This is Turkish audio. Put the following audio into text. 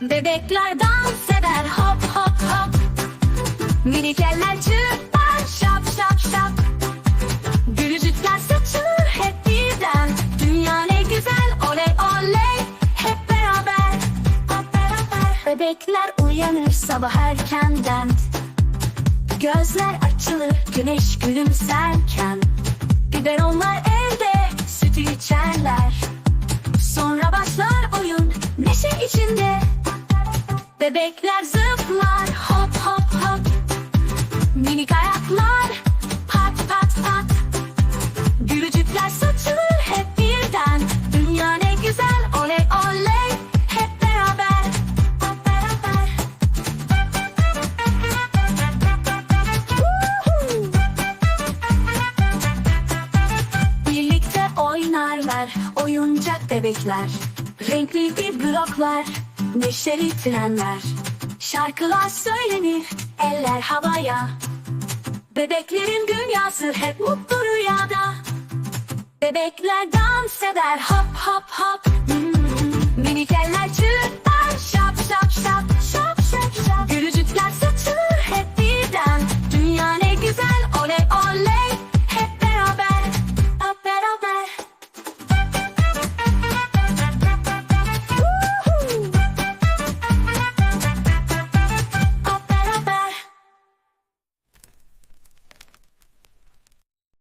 Bebekler dans eder hop hop hop. Minik eller çırpar şap şap şap. Gülücükler saçılır hep birden. Dünya ne güzel oley oley. Hep beraber. Hep beraber Bebekler uyanır sabah erkenden. Gözler açılır güneş gülümserken. Biberonlar elde sütü içerler. Sonra başlar oyun neşe içinde Bebekler zıplar hop hop hop. Minik ayaklar pat pat pat. Gülücükler saçılır hep birden. Dünya ne güzel oley oley. Hep beraber. Hep beraber! Birlikte oynarlar oyuncak bebekler. Renkli bir bloklar Neşeli trenler Şarkılar söylenir eller havaya. Bebeklerin dünyası hep mutlu rüyada. Bebekler dans eder hop hop hop